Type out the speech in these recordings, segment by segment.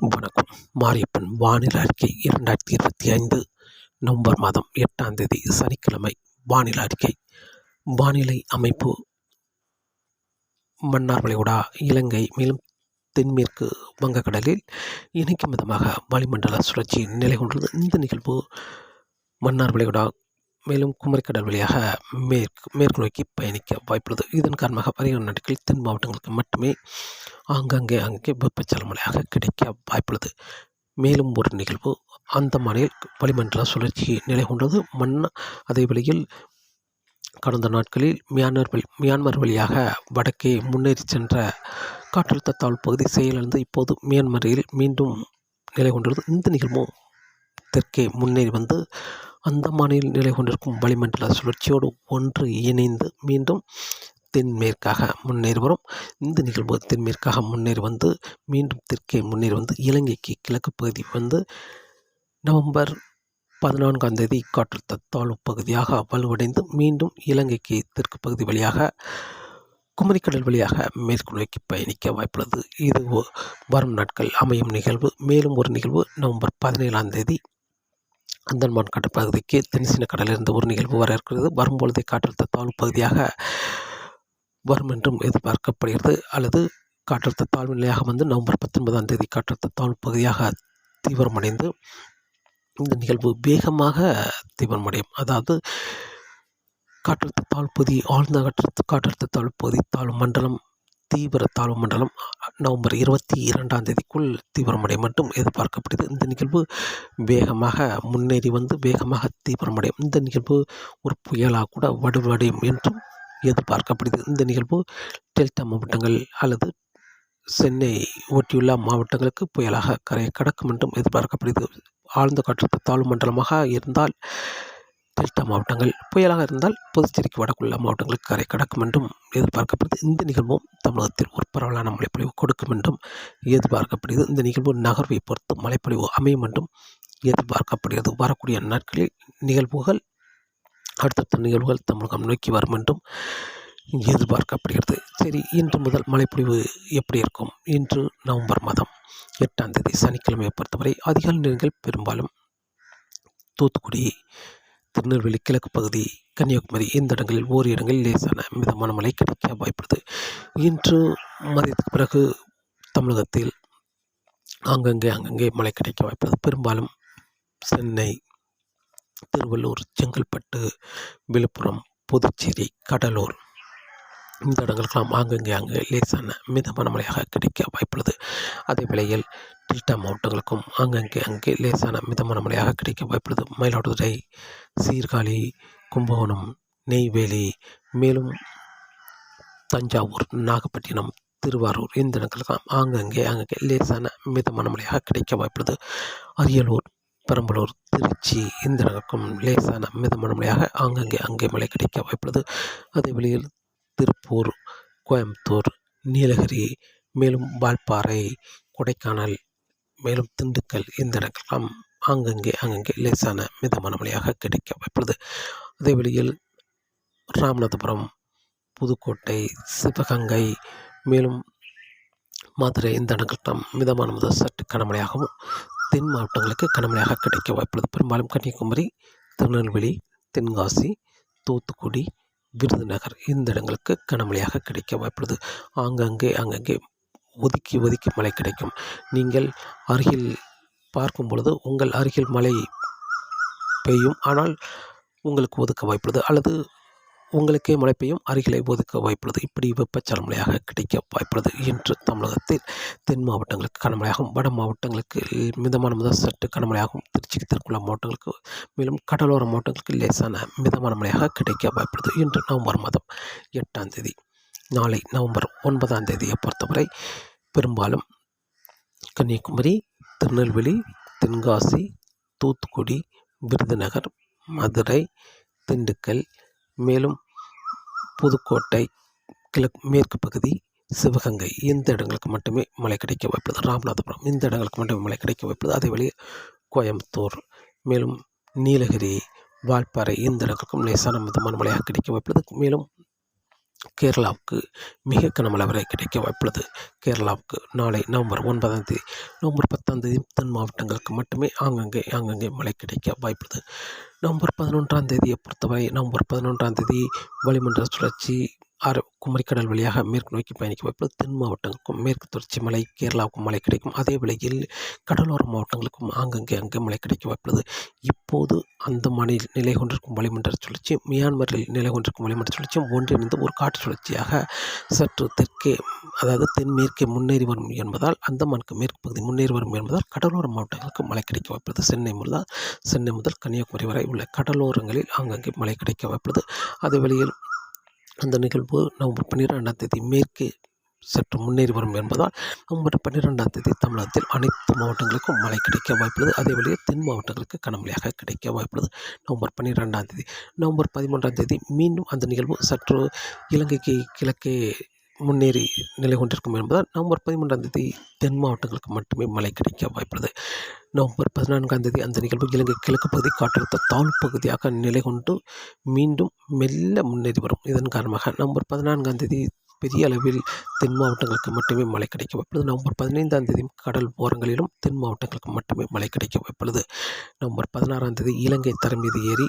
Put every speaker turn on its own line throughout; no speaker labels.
வணக்கம். மாரியப்பன் வானிலை அறிக்கை இரண்டாயிரத்தி இருபத்தி ஐந்து நவம்பர் மாதம் எட்டாம் தேதி சனிக்கிழமை. வானிலை அறிக்கை. வானிலை அமைப்பு மன்னார் வளைகுடா இலங்கை மேலும் தென்மேற்கு வங்கக்கடலில் இணைக்கும் விதமாக வளிமண்டல சுழற்சி நிலை கொண்டுள்ளது. இந்த நிகழ்வு மன்னார் வளைகுடா மேலும் குமரிக்கடல் வழியாக மேற்கு மேற்கு நோக்கி பயணிக்க வாய்ப்புள்ளது. இதன் காரணமாக வருகிற நாட்களில் தென் மாவட்டங்களுக்கு மட்டுமே ஆங்காங்கே அங்கே வெப்பச்சல மழையாக கிடைக்க வாய்ப்புள்ளது. மேலும் ஒரு நிகழ்வு அந்த மாநில வளிமண்டல சுழற்சி நிலை கொண்டது. மண் அதே வழியில் கடந்த நாட்களில் மியான்மர் வழி மியான்மர் வழியாக வடக்கே முன்னேறி சென்ற காற்றழுத்த தாழ்வு பகுதி செயலிழந்து இப்போது மியான்மரில் மீண்டும் நிலை கொண்டுள்ளது. இந்த நிகழ்வும் தெற்கே முன்னேறி வந்து அந்தமானில் நிலை கொண்டிருக்கும் வளிமண்டல சுழற்சியோடு ஒன்று இணைந்து மீண்டும் தென்மேற்காக முன்னேறி வரும். இந்த நிகழ்வு தென்மேற்காக முன்னேறி வந்து மீண்டும் தெற்கே முன்னேறி வந்து இலங்கைக்கு கிழக்கு பகுதி வந்து நவம்பர் பதினான்காம் தேதி காற்றழுத்த தாழ்வு பகுதியாக வலுவடைந்து மீண்டும் இலங்கைக்கு தெற்கு பகுதி வழியாக குமரிக்கடல் வழியாக மேற்கு நோக்கி பயணிக்க வாய்ப்புள்ளது. இது வரும் நாட்கள் அமையும் நிகழ்வு. மேலும் ஒரு நிகழ்வு நவம்பர் பதினேழாம் தேதி அந்தமான் கடற்பகுதிக்கு தென்சீன கடலிலிருந்து ஒரு நிகழ்வு வர இருக்கிறது. வரும்பொழுதே காற்றழுத்த தாழ்வு பகுதியாக வரும் என்றும் எதிர்பார்க்கப்படுகிறது. அல்லது காற்றழுத்த தாழ்வு நிலையாக வந்து நவம்பர் பத்தொன்பதாம் தேதி காற்றழுத்த தாழ்வு பகுதியாக தீவிரமடைந்து இந்த நிகழ்வு வேகமாக தீவிரமடையும். அதாவது காற்றழுத்த தாழ்வு பகுதி ஆழ்ந்த காற்றழுத்த காற்றழுத்த தாழ்வு பகுதி தாழ்வு மண்டலம் தீவிர தாழ்வு மண்டலம் நவம்பர் இருபத்தி இரண்டாம் தேதிக்குள் தீவிரமடையும் மட்டும் எதிர்பார்க்கப்படுது. இந்த நிகழ்வு வேகமாக முன்னேறி வந்து வேகமாக தீவிரமடையும். இந்த நிகழ்வு ஒரு புயலாக கூட வலுவடையும் என்றும் எதிர்பார்க்கப்படுது. இந்த நிகழ்வு டெல்டா மாவட்டங்கள் அல்லது சென்னை ஒட்டியுள்ள மாவட்டங்களுக்கு புயலாக கரையை கடக்கும் என்றும் எதிர்பார்க்கப்படுகிறது ஆழ்ந்த காற்றழுத்த தாழ்வு மண்டலமாக இருந்தால் டெல்டா மாவட்டங்கள் புயலாக இருந்தால் புதுச்சேரிக்கு வடக்குள்ள மாவட்டங்களுக்கு கரை கடக்கும் என்றும் எதிர்பார்க்கப்படுது. இந்த நிகழ்வும் தமிழகத்தில் ஒரு பரவலான மழைப்பொழிவு கொடுக்கும் என்றும் எதிர்பார்க்கப்படுகிறது. இந்த நிகழ்வு நகர்வை பொறுத்து மழைப்பொழிவு அமையும் என்றும் எதிர்பார்க்கப்படுகிறது. வரக்கூடிய நாட்களில் நிகழ்வுகள் அடுத்தடுத்த நிகழ்வுகள் தமிழகம் நோக்கி வரும் என்றும் எதிர்பார்க்கப்படுகிறது. சரி இன்று முதல் மழைப்பொழிவு எப்படி இருக்கும்? இன்று நவம்பர் மாதம் எட்டாம் தேதி சனிக்கிழமையை பொறுத்தவரை அதிகாலை நேரங்கள் பெரும்பாலும் தூத்துக்குடி திருநெல்வேலி கிழக்கு பகுதி கன்னியாகுமரி இந்த இடங்களில் ஓரி இடங்களில் லேசான மிதமான மழை கிடைக்க வாய்ப்புள்ளது. இன்று மதியத்துக்கு பிறகு தமிழகத்தில் ஆங்கங்கே அங்கங்கே மழை கிடைக்க வாய்ப்புள்ளது. பெரும்பாலும் சென்னை திருவள்ளூர் செங்கல்பட்டு விழுப்புரம் புதுச்சேரி கடலூர் இந்த இடங்களுக்கெல்லாம் ஆங்கங்கே அங்கே லேசான மிதமான மழையாக கிடைக்க வாய்ப்புள்ளது. அதே வேளையில் டெல்டா மாவட்டங்களுக்கும் ஆங்கங்கே அங்கே லேசான மிதமான மழையாக கிடைக்க வாய்ப்புள்ளது. மயிலாடுதுறை சீர்காழி கும்பகோணம் நெய்வேலி மேலும் தஞ்சாவூர் நாகப்பட்டினம் திருவாரூர் இந்த இடங்களுக்கெல்லாம் ஆங்கங்கே அங்கே லேசான மிதமான மழையாக கிடைக்க வாய்ப்புள்ளது. அரியலூர் பெரம்பலூர் திருச்சி இந்த இடங்களுக்கும் லேசான மிதமான மழையாக ஆங்கங்கே அங்கே மழை கிடைக்க வாய்ப்புள்ளது. அதே வழியில் திருப்பூர் கோயம்புத்தூர் நீலகிரி மேலும் வால்பாறை கொடைக்கானல் மேலும் திண்டுக்கல் இந்த இடங்கள்லாம் ஆங்கங்கே அங்கங்கே லேசான மிதமான மழையாக கிடைக்க வாய்ப்புள்ளது அதே வழியில் ராமநாதபுரம் புதுக்கோட்டை சிவகங்கை மேலும் மதுரை இந்த இடங்கள்லாம் மிதமான முதல் சற்று கனமழையாகவும் தென் மாவட்டங்களுக்கு கனமழையாக கிடைக்க வாய்ப்புள்ளது பெரும்பாலும் கன்னியாகுமரி திருநெல்வேலி தென்காசி தூத்துக்குடி விருதுநகர் இந்த இடங்களுக்கு கனமழையாக கிடைக்க வாய்ப்புள்ளது. ஆங்கங்கே அங்கங்கே ஒதுக்கி ஒதுக்கி மழை கிடைக்கும். நீங்கள் அருகில் பார்க்கும் பொழுது உங்கள் அருகில் மழை பெய்யும். ஆனால் உங்களுக்கு ஒதுக்க வாய்ப்புள்ளது. அல்லது உங்களுக்கே மழை பெய்யும் அருகிலே ஒதுக்க வாய்ப்புள்ளது. இப்படி வெப்பச்சல மழையாக கிடைக்க வாய்ப்புள்ளது. இன்று தமிழகத்தில் தென் மாவட்டங்களுக்கு கனமழையாகும் வட மாவட்டங்களுக்கு மிதமான முதல் சற்று கனமழையாகும் திருச்சிக்கு தெற்குள்ள மாவட்டங்களுக்கு மேலும் கடலோர மாவட்டங்களுக்கு லேசான மிதமான மழையாக கிடைக்க வாய்ப்புள்ளது. இன்று நவம்பர் மாதம் எட்டாம் தேதி நாளை நவம்பர் ஒன்பதாம் தேதியை பொறுத்தவரை பெரும்பாலும் கன்னியாகுமரி திருநெல்வேலி தென்காசி தூத்துக்குடி விருதுநகர் மதுரை திண்டுக்கல் மேலும் புதுக்கோட்டை கிழக்கு மேற்கு பகுதி சிவகங்கை இந்த இடங்களுக்கு மட்டுமே மழை கிடைக்க வைப்பது ராமநாதபுரம் இந்த இடங்களுக்கு மட்டுமே மழை கிடைக்க வைப்பது அதே வழி கோயம்புத்தூர் மேலும் நீலகிரி வால்பாறை இந்த இடங்களுக்கும் லேசான மிதமான மழையாக கிடைக்க வைப்பது மேலும் கேரளாவுக்கு மிக கனமழை வரை கிடைக்க வாய்ப்புள்ளது. கேரளாவுக்கு நாளை நவம்பர் ஒன்பதாம் தேதி நவம்பர் பத்தாம் தேதி தென் மாவட்டங்களுக்கு மட்டுமே ஆங்கங்கே ஆங்கங்கே மழை கிடைக்க வாய்ப்புள்ளது. நவம்பர் பதினொன்றாம் தேதியை பொறுத்தவரை நவம்பர் பதினொன்றாம் தேதி வளிமண்டல சுழற்சி ஆறு குமரிக்கடல் வழியாக மேற்கு நோக்கி பயணிக்க வாய்ப்பு தென் மாவட்டங்களுக்கும் மேற்கு தொடர்ச்சி மலை கேரளாவுக்கும் மழை கிடைக்கும். அதே வேளையில் கடலோர மாவட்டங்களுக்கும் ஆங்கங்கே அங்கே மழை கிடைக்க வாய்ப்புள்ளது. இப்போது அந்த மாநில நிலை கொண்டிருக்கும் வளிமண்டல சுழற்சி மியான்மரில் நிலை கொண்டிருக்கும் வளிமண்டல சுழற்சியும் ஒன்றிணைந்து ஒரு காற்று சுழற்சியாக சற்று தெற்கே அதாவது தென்மேற்கே முன்னேறி வரும் என்பதால் அந்தமானுக்கு மேற்கு பகுதி முன்னேறி வரும் என்பதால் கடலோர மாவட்டங்களுக்கு மழை கிடைக்க வாய்ப்புள்ளது. சென்னை முதல் சென்னை முதல் கன்னியாகுமரி வரை உள்ள கடலோரங்களில் ஆங்கங்கே மழை கிடைக்க வாய்ப்புள்ளது. அதே வேளையில் அந்த நிகழ்வு நவம்பர் பன்னிரெண்டாம் தேதி மேற்கே சற்று முன்னேறி வரும் என்பதால் நவம்பர் பன்னிரெண்டாம் தேதி தமிழகத்தில் அனைத்து மாவட்டங்களுக்கும் மழை கிடைக்க வாய்ப்புள்ளது. அதே வழியே தென் மாவட்டங்களுக்கு கனமழையாக கிடைக்க வாய்ப்புள்ளது. நவம்பர் பன்னிரெண்டாம் தேதி நவம்பர் பதிமூன்றாம் தேதி மீண்டும் அந்த நிகழ்வு சற்று இலங்கைக்கு கிழக்கே முன்னேறி நிலை கொண்டிருக்கும் என்பதால் நவம்பர் பதிமூன்றாம் தேதி தென் மாவட்டங்களுக்கு மட்டுமே மழை கிடைக்க வாய்ப்புள்ளது. நவம்பர் பதினான்காம் தேதி அந்த நிகழ்வு இலங்கை கிழக்கு பகுதி காற்றழுத்த தாழ்வு பகுதியாக நிலை கொண்டு மீண்டும் மெல்ல முன்னேறி வரும். இதன் காரணமாக நவம்பர் பதினான்காம் தேதி பெரிய அளவில் தென் மாவட்டங்களுக்கு மட்டுமே மழை கிடைக்க வாய்ப்புள்ளது. நவம்பர் பதினைந்தாம் தேதி கடல் ஓரங்களிலும் தென் மாவட்டங்களுக்கு மட்டுமே மழை கிடைக்க வாய்ப்புள்ளது. நவம்பர் பதினாறாம் தேதி இலங்கை தரம் மீது ஏறி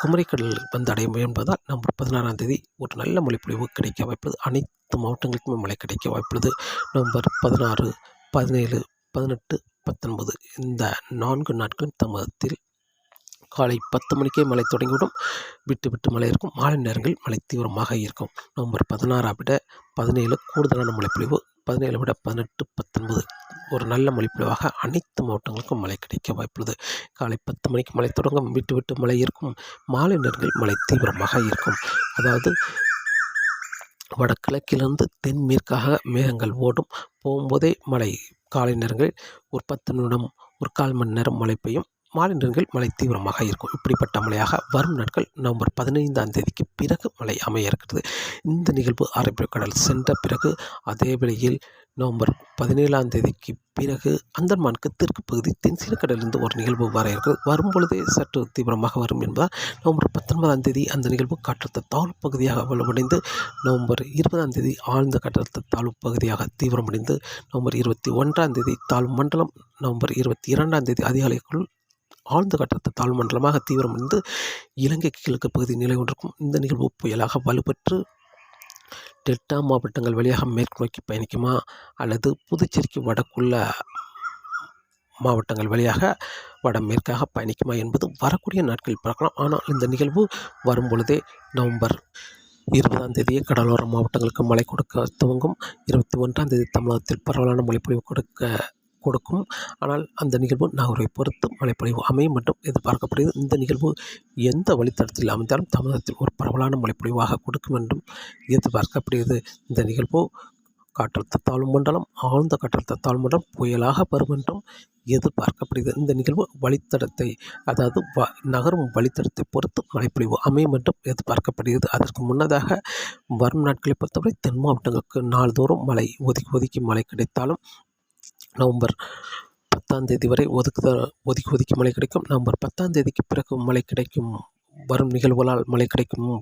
குமரிக்கடல் வந்தடையும் என்பதால் நவம்பர் பதினாறாம் தேதி ஒரு நல்ல மழைப்பொழிவு கிடைக்க வாய்ப்புள்ளது. அனைத்து மாவட்டங்களுக்குமே மழை கிடைக்க வாய்ப்புள்ளது. நவம்பர் பதினாறு பதினேழு பதினெட்டு பத்தொன்பது இந்த நான்கு நாட்களும் தமிழகத்தில் காலை பத்து மணிக்கே மழை தொடங்கிவிடும். விட்டு விட்டு மழை இருக்கும். மாலை நேரங்களில் மழை தீவிரமாக இருக்கும். நவம்பர் பதினாறை விட பதினேழு கூடுதலான மழைப்பொழிவு. பதினேழை விட பதினெட்டு பத்தொன்பது. ஒரு நல்ல மழைப்பொழிவாக அனைத்து மாவட்டங்களுக்கும் மழை கிடைக்க வாய்ப்புள்ளது. காலை பத்து மணிக்கு மழை தொடங்கும். விட்டு விட்டு மழை இருக்கும். மாலை நேரங்களில் மழை தீவிரமாக இருக்கும். அதாவது வடகிழக்கிலிருந்து தென்மேற்காக மேகங்கள் ஓடும். போகும்போதே மழை. காலை நேரங்களில் ஒரு பத்து நிமிடம் ஒரு கால் மணி நேரம் மழை பெய்யும். மாலை நேரங்களில் மழை தீவிரமாக இருக்கும். இப்படிப்பட்ட மழையாக வரும் நாட்கள் நவம்பர் பதினைந்தாம் தேதிக்கு பிறகு மழை அமைய இருக்கிறது. இந்த நிகழ்வு அரபிக்கடல் சென்ற பிறகு அதே வேளையில் நவம்பர் பதினேழாம் தேதிக்கு பிறகு அந்தமானுக்கு தெற்கு பகுதி தென்சீன கடலிருந்து ஒரு நிகழ்வு வர இருக்கிறது. வரும் பொழுதே சற்று தீவிரமாக வரும் என்பதால் நவம்பர் பத்தொன்பதாம் தேதி அந்த நிகழ்வு காற்றழுத்த தாழ்வு பகுதியாக வலுவடைந்து நவம்பர் இருபதாம் தேதி ஆழ்ந்த காற்றழுத்த தாழ்வு பகுதியாக தீவிரமடைந்து நவம்பர் இருபத்தி ஒன்றாம் தேதி தாழ்வு மண்டலம் நவம்பர் இருபத்தி இரண்டாம் தேதி அதிகாலைக்குள் ஆழ்ந்த கட்டத்தை தாழ்மண்டலமாக தீவிரம் தீவிரமடைந்து இலங்கை கிழக்கு பகுதி நிலை கொண்டிருக்கும் இந்த நிகழ்வு புயலாக வலுப்பெற்று டெல்டா மாவட்டங்கள் வழியாக மேற்கு நோக்கி பயணிக்குமா அல்லது புதுச்சேரிக்கு வடக்குள்ள மாவட்டங்கள் வழியாக வடமேற்காக பயணிக்குமா என்பது வரக்கூடிய நாட்களில் பார்க்கலாம். ஆனால் இந்த நிகழ்வு வரும் பொழுதே நவம்பர் இருபதாம் தேதியே கடலோர மாவட்டங்களுக்கு மழை கொடுக்க துவங்கும். இருபத்தி ஒன்றாம் தேதி தமிழகத்தில் பரவலான மழைப்பொழிவு கொடுக்க கொடுக்கும். ஆனால் அந்த நிகழ்வு நகரை பொறுத்து மழைப்பொழிவு அமையும் மட்டும் எதிர்பார்க்கப்படுகிறது. இந்த நிகழ்வு எந்த வழித்தடத்தில் அமைந்தாலும் தமிழகத்தில் ஒரு பரவலான மழைப்பொழிவாக கொடுக்கும் என்றும் எதிர்பார்க்கப்படுகிறது. இந்த நிகழ்வு காற்றழுத்த தாழ்வு மண்டலம் ஆழ்ந்த காற்றழுத்த தாழ்வு மண்டலம் புயலாக வரும் என்றும் எதிர்பார்க்கப்படுகிறது. இந்த நிகழ்வு வழித்தடத்தை அதாவது வ நகரும் வழித்தடத்தை பொறுத்து மழைப்பொழிவு அமையும் என்றும் எதிர்பார்க்கப்படுகிறது. அதற்கு முன்னதாக வரும் நாட்களை பொறுத்தவரை தென் மாவட்டங்களுக்கு நாள்தோறும் மழை ஒதுக்கி ஒதுக்கி மழை கிடைத்தாலும் நவம்பர் பத்தாம் தேதி வரை ஒதுக்குத ஒதுக்கி ஒதுக்கி மழை கிடைக்கும். நவம்பர் பத்தாம் தேதிக்கு பிறகு மழை கிடைக்கும். வரும் நிகழ்வுகளால் மழை கிடைக்கும்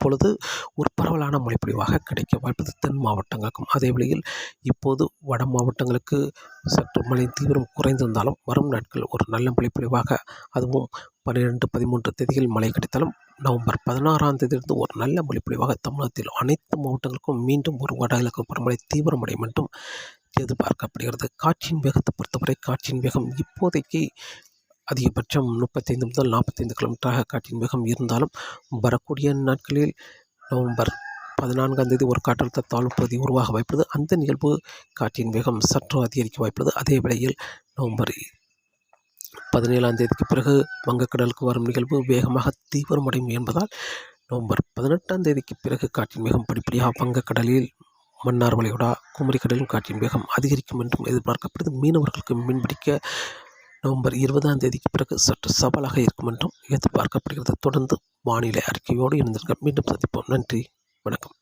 பொழுது ஒரு பரவலான மழைப்பொழிவாக கிடைக்க வாய்ப்பது தென் மாவட்டங்களுக்கும். அதே வழியில் இப்போது வட மாவட்டங்களுக்கு சற்று மழை தீவிரம் குறைந்திருந்தாலும் வரும் நாட்கள் ஒரு நல்ல மழைப்பொழிவாக அதுவும் பன்னிரெண்டு பதிமூன்று தேதியில் மழை கிடைத்தாலும் நவம்பர் பதினாறாம் தேதியிலிருந்து ஒரு நல்ல மழைப்பொழிவாக தமிழகத்தில் அனைத்து மாவட்டங்களுக்கும் மீண்டும் ஒரு வடகிழக்கு பருவமழை தீவிரமடையும் என்றும் எதிர்பார்க்கப்படுகிறது காற்றின் வேகத்தை பொறுத்தவரை காற்றின் வேகம் இப்போதைக்கு அதிகபட்சம் முப்பத்தைந்து முதல் நாற்பத்தைந்து கிலோமீட்டராக காற்றின் வேகம் இருந்தாலும் வரக்கூடிய நாட்களில் நவம்பர் பதினான்காம் தேதி ஒரு காற்றழுத்த தாழ்வு பகுதி உருவாக வாய்ப்புள்ளது. அந்த நிகழ்வு காற்றின் வேகம் சற்று அதிகரிக்க வாய்ப்புள்ளது. அதே வேளையில் நவம்பர் பதினேழாம் தேதிக்கு பிறகு வங்கக்கடலுக்கு வரும் நிகழ்வு வேகமாக தீவிரமடையும் என்பதால் நவம்பர் பதினெட்டாம் தேதிக்கு பிறகு காற்றின் வேகம் படிப்படியாக வங்கக்கடலில் மன்னார் வளைகுடா குமரிக்கடலின் காற்றின் வேகம் அதிகரிக்கும் என்றும் எதிர்பார்க்கப்படுது. மீனவர்களுக்கு மீன்பிடிக்க நவம்பர் இருபதாம் தேதிக்கு பிறகு சற்று சவாலாக இருக்கும் என்றும் எதிர்பார்க்கப்படுகிறது. தொடர்ந்து வானிலை அறிக்கையோடு இருந்திருக்க மீண்டும் சந்திப்போம். நன்றி. வணக்கம்.